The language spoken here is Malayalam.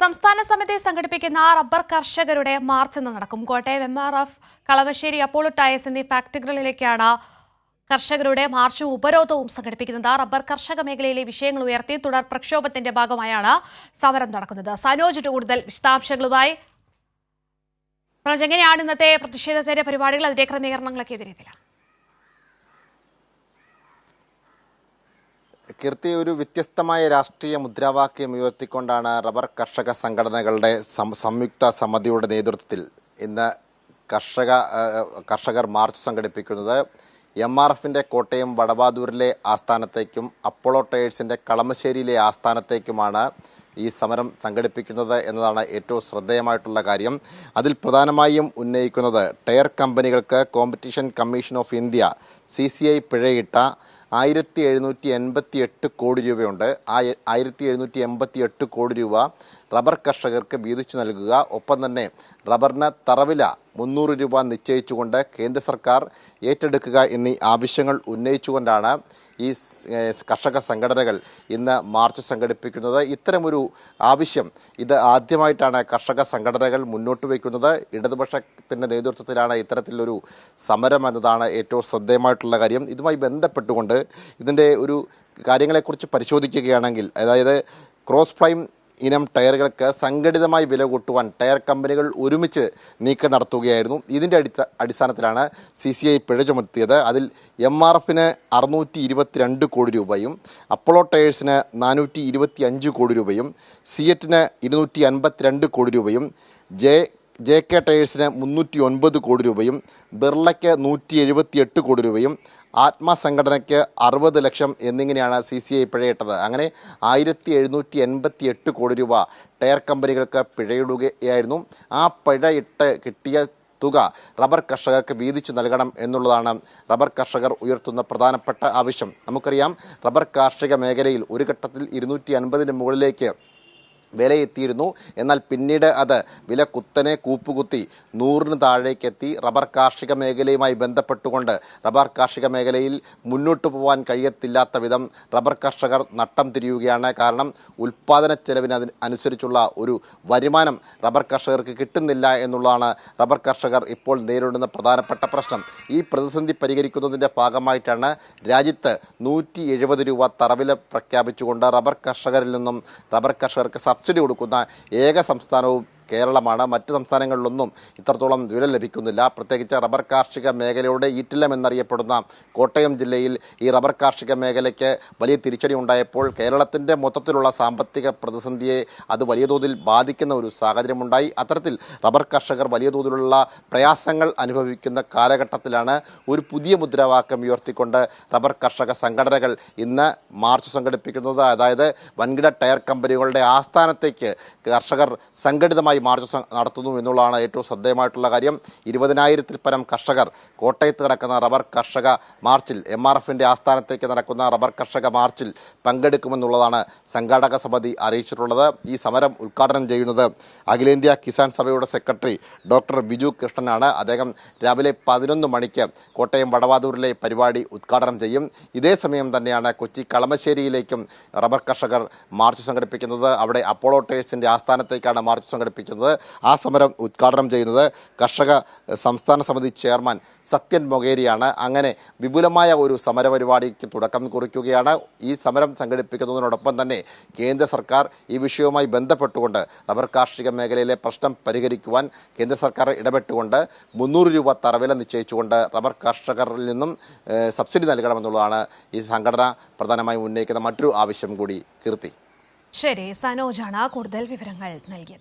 സംസ്ഥാന സമിതി സംഘടിപ്പിക്കുന്ന റബ്ബർ കർഷകരുടെ മാർച്ച് ഇന്ന് നടക്കും. Kottayam M R F Kalamassery Apollo Tyres എന്നീ ഫാക്ടറികളിലേക്കാണ് കർഷകരുടെ മാർച്ചും ഉപരോധവും സംഘടിപ്പിക്കുന്നത്. റബ്ബർ കർഷക മേഖലയിലെ വിഷയങ്ങൾ ഉയർത്തി തുടർ പ്രക്ഷോഭത്തിന്റെ ഭാഗമായാണ് സമരം നടക്കുന്നത്. സനോജ് കൂടുതൽ വിശദാംശങ്ങളുമായി. എങ്ങനെയാണ് ഇന്നത്തെ പ്രതിഷേധത്തിന്റെ പരിപാടികൾ? അതിന്റെ ക്രമീകരണങ്ങളൊക്കെ ഏത് കീർത്തി ഒരു വ്യത്യസ്തമായ രാഷ്ട്രീയ മുദ്രാവാക്യം ഉയർത്തിക്കൊണ്ടാണ് റബ്ബർ കർഷക സംഘടനകളുടെ സംയുക്ത സമിതിയുടെ നേതൃത്വത്തിൽ ഇന്ന് കർഷക കർഷകർ മാർച്ച് സംഘടിപ്പിക്കുന്നത്. എം ആർ എഫിന്റെ കോട്ടയം വടവാതൂരിലെ ആസ്ഥാനത്തേക്കും അപ്പോളോ ടയേഴ്സിന്റെ കളമശ്ശേരിയിലെ ആസ്ഥാനത്തേക്കുമാണ് ഈ സമരം സംഘടിപ്പിക്കുന്നത് എന്നതാണ് ഏറ്റവും ശ്രദ്ധേയമായിട്ടുള്ള കാര്യം. അതിൽ പ്രധാനമായും ഉന്നയിക്കുന്നത് ടയർ കമ്പനികൾക്ക് competition commission of India C പിഴയിട്ട ആയിരത്തി എഴുന്നൂറ്റി എൺപത്തി എട്ട് കോടി രൂപയുണ്ട്. ആ ആയിരത്തി എഴുന്നൂറ്റി എൺപത്തി എട്ട് കോടി രൂപ റബ്ബർ കർഷകർക്ക് വീതിച്ചു നൽകുക. ഒപ്പം തന്നെ റബ്ബറിന് തറവില മുന്നൂറ് രൂപ നിശ്ചയിച്ചുകൊണ്ട് കേന്ദ്ര സർക്കാർ ഏറ്റെടുക്കുക എന്നീ ആവശ്യങ്ങൾ ഉന്നയിച്ചുകൊണ്ടാണ് ഈ കർഷക സംഘടനകൾ ഇന്ന് മാർച്ച് സംഘടിപ്പിക്കുന്നത്. ഇത്തരമൊരു ആവശ്യം ഇത് ആദ്യമായിട്ടാണ് കർഷക സംഘടനകൾ മുന്നോട്ട് വയ്ക്കുന്നത്. ഇടതുപക്ഷത്തിന്റെ നേതൃത്വത്തിലാണ് ഇത്തരത്തിലൊരു സമരം എന്നതാണ് ഏറ്റവും ശ്രദ്ധേയമായിട്ടുള്ള കാര്യം. ഇതുമായി ബന്ധപ്പെട്ടുകൊണ്ട് ഇതിന്റെ ഒരു കാര്യങ്ങളെക്കുറിച്ച് പരിശോധിക്കുകയാണെങ്കിൽ അതായത് ക്രോസ് പ്രൈം ഇനം ടയറുകൾക്ക് സംഘടിതമായി വില കൂട്ടുവാൻ ടയർ കമ്പനികൾ ഒരുമിച്ച് നീക്കം നടത്തുകയായിരുന്നു. ഇതിന്റെ അടിത്ത അടിസ്ഥാനത്തിലാണ് സി സി ഐ പിഴ ചുമത്തിയത്. അതിൽ എം ആർ എഫിന് അറുന്നൂറ്റി ഇരുപത്തിരണ്ട് കോടി രൂപയും അപ്പോളോ ടയേഴ്സിന് നാനൂറ്റി ഇരുപത്തി അഞ്ച് കോടി രൂപയും സിയറ്റിന് ഇരുന്നൂറ്റി അൻപത്തിരണ്ട് കോടി രൂപയും ജെ ജെ കെ ടയേഴ്സിന് മുന്നൂറ്റി ഒൻപത് കോടി രൂപയും ബിർളയ്ക്ക് നൂറ്റി എഴുപത്തി എട്ട് കോടി രൂപയും ആത്മ സംഘടനയ്ക്ക് അറുപത് ലക്ഷം എന്നിങ്ങനെയാണ് സി സി ഐ പിഴയിട്ടത്. അങ്ങനെ ആയിരത്തി എഴുന്നൂറ്റി എൺപത്തി എട്ട് കോടി രൂപ ടയർ കമ്പനികൾക്ക് പിഴയിടുകയായിരുന്നു. ആ പിഴയിട്ട് കിട്ടിയ തുക റബ്ബർ കർഷകർക്ക് വീതിച്ചു നൽകണം എന്നുള്ളതാണ് റബ്ബർ കർഷകർ ഉയർത്തുന്ന പ്രധാനപ്പെട്ട ആവശ്യം. നമുക്കറിയാം റബ്ബർ കാർഷിക മേഖലയിൽ ഒരു ഘട്ടത്തിൽ ഇരുന്നൂറ്റി അൻപതിന് മുകളിലേക്ക് വിലയെത്തിയിരുന്നു. എന്നാൽ പിന്നീട് അത് വില കുത്തനെ കൂപ്പുകുത്തി നൂറിന് താഴേക്കെത്തി. റബ്ബർ കാർഷിക മേഖലയുമായി ബന്ധപ്പെട്ടുകൊണ്ട് റബ്ബർ കാർഷിക മേഖലയിൽ മുന്നോട്ട് പോകാൻ കഴിയത്തില്ലാത്ത വിധം റബ്ബർ കർഷകർ നട്ടം തിരിയുകയാണ്. കാരണം ഉൽപ്പാദന ചെലവിന് അനുസരിച്ചുള്ള ഒരു വരുമാനം റബ്ബർ കർഷകർക്ക് കിട്ടുന്നില്ല എന്നുള്ളതാണ് റബ്ബർ കർഷകർ ഇപ്പോൾ നേരിടുന്ന പ്രധാനപ്പെട്ട പ്രശ്നം. ഈ പ്രതിസന്ധി പരിഹരിക്കുന്നതിന്റെ ഭാഗമായിട്ടാണ് രാജ്യത്ത് നൂറ്റി രൂപ തറവില പ്രഖ്യാപിച്ചുകൊണ്ട് റബ്ബർ കർഷകരിൽ നിന്നും റബ്ബർ കർഷകർക്ക് സബ്സിഡി കൊടുക്കുന്ന ഏക സംസ്ഥാനവും കേരളമാണ്. മറ്റ് സംസ്ഥാനങ്ങളിലൊന്നും ഇത്രത്തോളം വില ലഭിക്കുന്നില്ല. പ്രത്യേകിച്ച് റബ്ബർ കാർഷിക മേഖലയുടെ ഈറ്റില്ലം എന്നറിയപ്പെടുന്ന കോട്ടയം ജില്ലയിൽ ഈ റബ്ബർ കാർഷിക മേഖലയ്ക്ക് വലിയ തിരിച്ചടി ഉണ്ടായപ്പോൾ കേരളത്തിന്റെ മൊത്തത്തിലുള്ള സാമ്പത്തിക പ്രതിസന്ധിയെ അത് വലിയ തോതിൽ ബാധിക്കുന്ന ഒരു സാഹചര്യമുണ്ടായി. അത്തരത്തിൽ റബ്ബർ കർഷകർ വലിയ തോതിലുള്ള പ്രയാസങ്ങൾ അനുഭവിക്കുന്ന കാലഘട്ടത്തിലാണ് ഒരു പുതിയ മുദ്രാവാക്യം ഉയർത്തിക്കൊണ്ട് റബ്ബർ കർഷക സംഘടനകൾ ഇന്ന് മാർച്ച് സംഘടിപ്പിക്കുന്നത്. അതായത് വൻകിട ടയർ കമ്പനികളുടെ ആസ്ഥാനത്തേക്ക് കർഷകർ സംഘടിതമായി മാർച്ച് നടത്തുന്നു എന്നുള്ളതാണ് ഏറ്റവും ശ്രദ്ധേയമായിട്ടുള്ള കാര്യം. ഇരുപതിനായിരത്തിൽ പരം കർഷകർ കോട്ടയത്ത് നടക്കുന്ന റബ്ബർ കർഷക മാർച്ചിൽ എം ആർ എഫിന്റെ ആസ്ഥാനത്തേക്ക് നടക്കുന്ന റബ്ബർ കർഷക മാർച്ചിൽ പങ്കെടുക്കുമെന്നുള്ളതാണ് സംഘാടക സമിതി അറിയിച്ചിട്ടുള്ളത്. ഈ സമരം ഉദ്ഘാടനം ചെയ്യുന്നത് അഖിലേന്ത്യാ കിസാൻ സഭയുടെ സെക്രട്ടറി ഡോക്ടർ ബിജു കൃഷ്ണനാണ്. അദ്ദേഹം രാവിലെ പതിനൊന്ന് മണിക്ക് കോട്ടയം വടവാതൂരിലെ പരിപാടി ഉദ്ഘാടനം ചെയ്യും. ഇതേ സമയം തന്നെയാണ് കൊച്ചി കളമശ്ശേരിയിലേക്കും റബ്ബർ കർഷകർ മാർച്ച് സംഘടിപ്പിക്കുന്നത്. അവിടെ അപ്പോളോ ടേഴ്സിന്റെ ആസ്ഥാനത്തേക്കാണ് മാർച്ച് സംഘടിപ്പിക്കുന്നത്. ആ സമരം ഉദ്ഘാടനം ചെയ്യുന്നത് കർഷക സംസ്ഥാന സമിതി ചെയർമാൻ സത്യൻ മൊകേരിയാണ്. അങ്ങനെ വിപുലമായ ഒരു സമരപരിപാടിക്ക് തുടക്കം കുറിക്കുകയാണ്. ഈ സമരം സംഘടിപ്പിക്കുന്നതിനോടൊപ്പം തന്നെ കേന്ദ്ര സർക്കാർ ഈ വിഷയവുമായി ബന്ധപ്പെട്ടുകൊണ്ട് റബ്ബർ കാർഷിക മേഖലയിലെ പ്രശ്നം പരിഹരിക്കുവാൻ കേന്ദ്ര സർക്കാർ ഇടപെട്ടുകൊണ്ട് മുന്നൂറ് രൂപ തറവില നിശ്ചയിച്ചുകൊണ്ട് റബ്ബർ കർഷകരിൽ നിന്നും സബ്സിഡി നൽകണമെന്നുള്ളതാണ് ഈ സംഘടന പ്രധാനമായും ഉന്നയിക്കുന്ന മറ്റൊരു ആവശ്യം കൂടി. കീർത്തി. ശരി സനോജാണ് കൂടുതൽ വിവരങ്ങൾ നൽകിയത്.